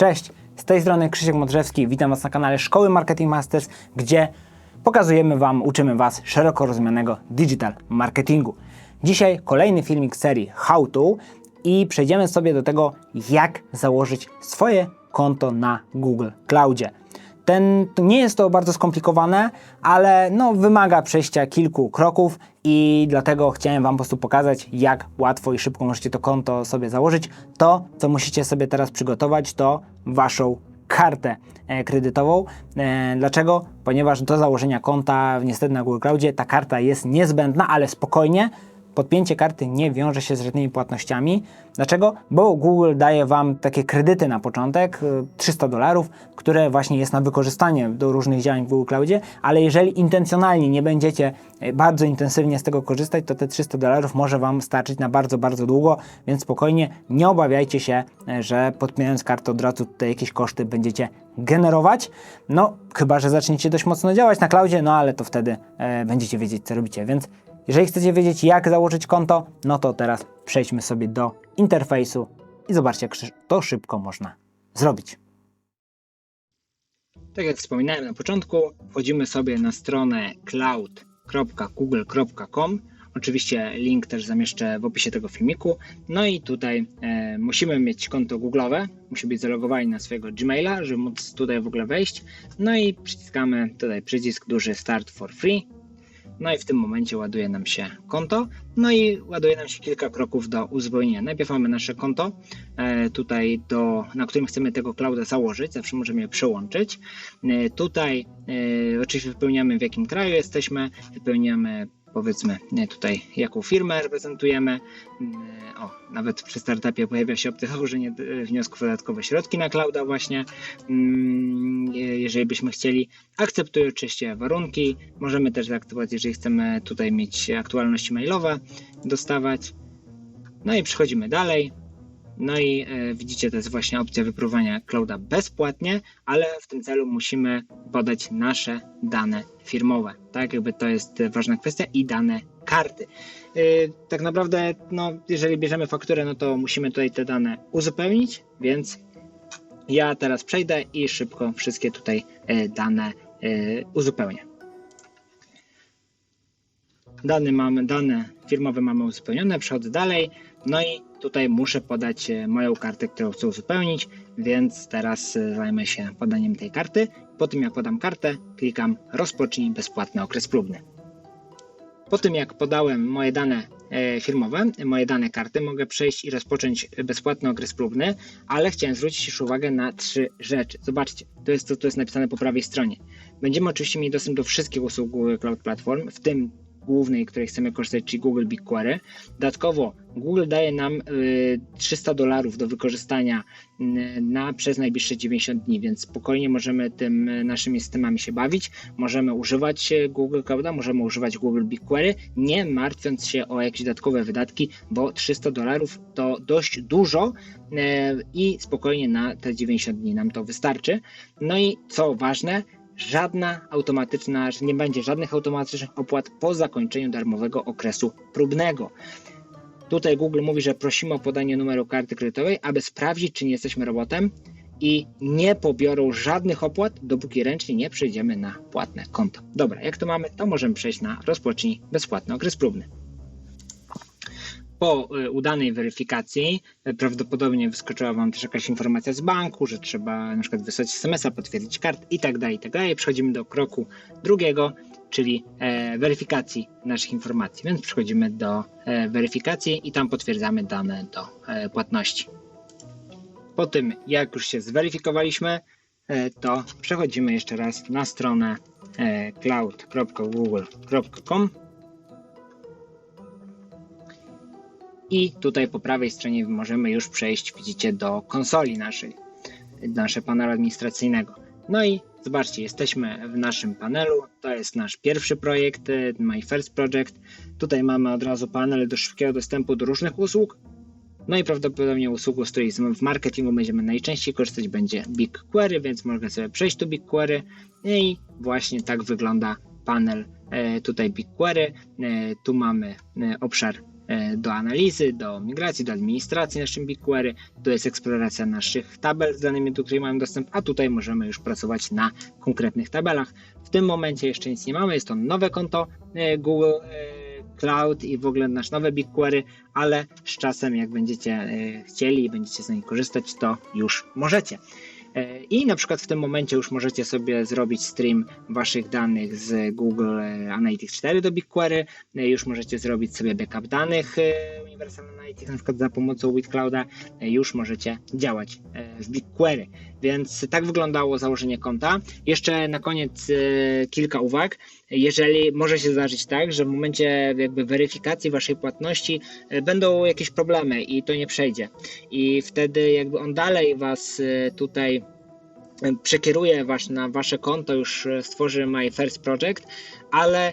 Cześć, z tej strony Krzysiek Modrzewski, witam Was na kanale Szkoły Marketing Masters, gdzie pokazujemy Wam, uczymy Was szeroko rozumianego digital marketingu. Dzisiaj kolejny filmik serii How To i przejdziemy sobie do tego, jak założyć swoje konto na Google Cloudzie. Ten, nie jest to bardzo skomplikowane, ale no, wymaga przejścia kilku kroków i dlatego chciałem Wam po prostu pokazać, jak łatwo i szybko możecie to konto sobie założyć. To, co musicie sobie teraz przygotować, to Waszą kartę e, kredytową. E, Dlaczego? Ponieważ do założenia konta niestety na Google Cloudzie ta karta jest niezbędna, ale spokojnie, podpięcie karty nie wiąże się z żadnymi płatnościami. Dlaczego? Bo Google daje Wam takie kredyty na początek, y, 300 dolarów, które właśnie jest na wykorzystanie do różnych działań w Google Cloudzie, ale jeżeli intencjonalnie nie będziecie y, bardzo intensywnie z tego korzystać, to te 300 dolarów może Wam starczyć na bardzo, bardzo długo, więc spokojnie nie obawiajcie się, y, że podpinając kartę od razu tutaj jakieś koszty będziecie generować. No, chyba, że zaczniecie dość mocno działać na cloudzie, no ale to wtedy e, będziecie wiedzieć, co robicie, więc jeżeli chcecie wiedzieć, jak założyć konto, no to teraz przejdźmy sobie do interfejsu i zobaczcie, jak to szybko można zrobić. Tak jak wspominałem na początku, wchodzimy sobie na stronę cloud.google.com. Oczywiście link też zamieszczę w opisie tego filmiku. No i tutaj e, musimy mieć konto Google'owe, musi być zalogowani na swojego Gmaila, żeby móc tutaj w ogóle wejść. No i przyciskamy tutaj przycisk duży Start for Free. No i w tym momencie ładuje nam się konto. No i ładuje nam się kilka kroków do uzupełnienia. Najpierw mamy nasze konto, e, tutaj do, na którym chcemy tego clouda założyć. Zawsze możemy je przełączyć. E, tutaj e, oczywiście wypełniamy w jakim kraju jesteśmy, wypełniamy powiedzmy tutaj jaką firmę reprezentujemy. Mm, O, nawet przy startupie pojawia się opcja założenia e, wniosków o dodatkowe środki na clouda właśnie. Mm, je- Jeżeli byśmy chcieli, akceptuję oczywiście warunki. Możemy też zaakceptować, jeżeli chcemy tutaj mieć aktualności mailowe, dostawać. No i przechodzimy dalej. No i e, widzicie, to jest właśnie opcja wypróbowania clouda bezpłatnie, ale w tym celu musimy podać nasze dane firmowe. Tak, jakby to jest ważna kwestia i dane karty. E, tak naprawdę, no, jeżeli bierzemy fakturę, no to musimy tutaj te dane uzupełnić, więc ja teraz przejdę i szybko wszystkie tutaj e, dane uzupełnię. Dane mamy, dane firmowe mamy uzupełnione, przechodzę dalej. No i tutaj muszę podać e, moją kartę, którą chcę uzupełnić, więc teraz e, zajmę się podaniem tej karty. Po tym jak podam kartę, klikam rozpocznij bezpłatny okres próbny. Po tym jak podałem moje dane e, firmowe, moje dane karty, mogę przejść i rozpocząć bezpłatny okres próbny, ale chciałem zwrócić już uwagę na trzy rzeczy. Zobaczcie, to jest to, co jest napisane po prawej stronie. Będziemy oczywiście mieli dostęp do wszystkich usług Google Cloud Platform, w tym głównej, której chcemy korzystać, czyli Google BigQuery. Dodatkowo Google daje nam y, 300 dolarów do wykorzystania y, na przez najbliższe 90 dni, więc spokojnie możemy tym y, naszymi systemami się bawić. Możemy używać y, Google Clouda, możemy używać Google BigQuery, nie martwiąc się o jakieś dodatkowe wydatki, bo 300 dolarów to dość dużo y, i spokojnie na te 90 dni nam to wystarczy. No i co ważne, żadna automatyczna, że nie będzie żadnych automatycznych opłat po zakończeniu darmowego okresu próbnego. Tutaj Google mówi, że prosimy o podanie numeru karty kredytowej, aby sprawdzić, czy nie jesteśmy robotem i nie pobiorą żadnych opłat, dopóki ręcznie nie przejdziemy na płatne konto. Dobra, jak to mamy, to możemy przejść na rozpocznij bezpłatny okres próbny. Po y, udanej weryfikacji y, prawdopodobnie wyskoczyła Wam też jakaś informacja z banku, że trzeba na przykład wysłać SMS-a, potwierdzić kart i tak dalej, i tak dalej. Przechodzimy do kroku drugiego, czyli e, weryfikacji naszych informacji. Więc przechodzimy do e, weryfikacji i tam potwierdzamy dane do e, płatności. Po tym, jak już się zweryfikowaliśmy, to przechodzimy jeszcze raz na stronę cloud.google.com i tutaj po prawej stronie możemy już przejść, widzicie, do konsoli naszej, do naszego panelu administracyjnego. No i zobaczcie, jesteśmy w naszym panelu. To jest nasz pierwszy projekt, e, My First Project. Tutaj mamy od razu panel do szybkiego dostępu do różnych usług. No i prawdopodobnie usługą, z której w marketingu będziemy najczęściej korzystać, będzie BigQuery, więc mogę sobie przejść do BigQuery. I właśnie tak wygląda panel e, tutaj BigQuery. E, tu mamy obszar do analizy, do migracji, do administracji naszym BigQuery. Tu jest eksploracja naszych tabel z danymi, do których mamy dostęp, a tutaj możemy już pracować na konkretnych tabelach. W tym momencie jeszcze nic nie mamy, jest to nowe konto e, Google e, Cloud i w ogóle nasz nowe BigQuery, ale z czasem jak będziecie e, chcieli i będziecie z niej korzystać, to już możecie. E, I na przykład w tym momencie już możecie sobie zrobić stream waszych danych z Google Analytics 4 do BigQuery, E, już możecie zrobić sobie backup danych e, Universal Na przykład za pomocą WithClouda, e, już możecie działać e, w BigQuery. Więc tak wyglądało założenie konta. Jeszcze na koniec e, kilka uwag. Jeżeli może się zdarzyć tak, że w momencie jakby weryfikacji waszej płatności będą jakieś problemy i to nie przejdzie. I wtedy jakby on dalej was tutaj przekieruje was na wasze konto, już stworzy My First Project, ale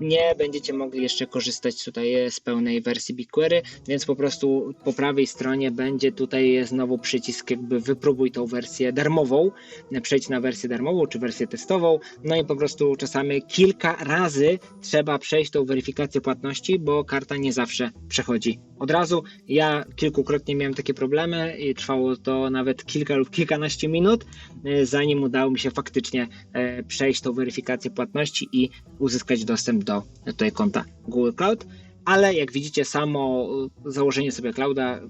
nie będziecie mogli jeszcze korzystać tutaj e, z pełnej wersji BigQuery, więc po prostu po prawej stronie będzie tutaj znowu przycisk jakby wypróbuj tą wersję darmową, e, przejdź na wersję darmową czy wersję testową, no i po prostu czasami kilka razy trzeba przejść tą weryfikację płatności, bo karta nie zawsze przechodzi od razu. Ja kilkukrotnie miałem takie problemy i trwało to nawet kilka lub kilkanaście minut, e, zanim udało mi się faktycznie e, przejść tą weryfikację płatności i uzyskać dostęp do tutaj konta Google Cloud. Ale jak widzicie, samo e, założenie sobie clouda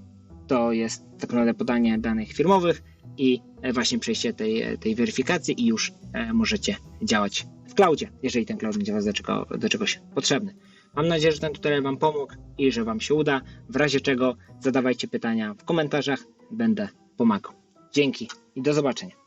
to jest tak naprawdę podanie danych firmowych i e, właśnie przejście tej, e, tej weryfikacji i już e, możecie działać w cloudzie, jeżeli ten cloud będzie Was do, czego, do czegoś potrzebny. Mam nadzieję, że ten tutorial Wam pomógł i że Wam się uda. W razie czego zadawajcie pytania w komentarzach, będę pomagał. Dzięki i do zobaczenia.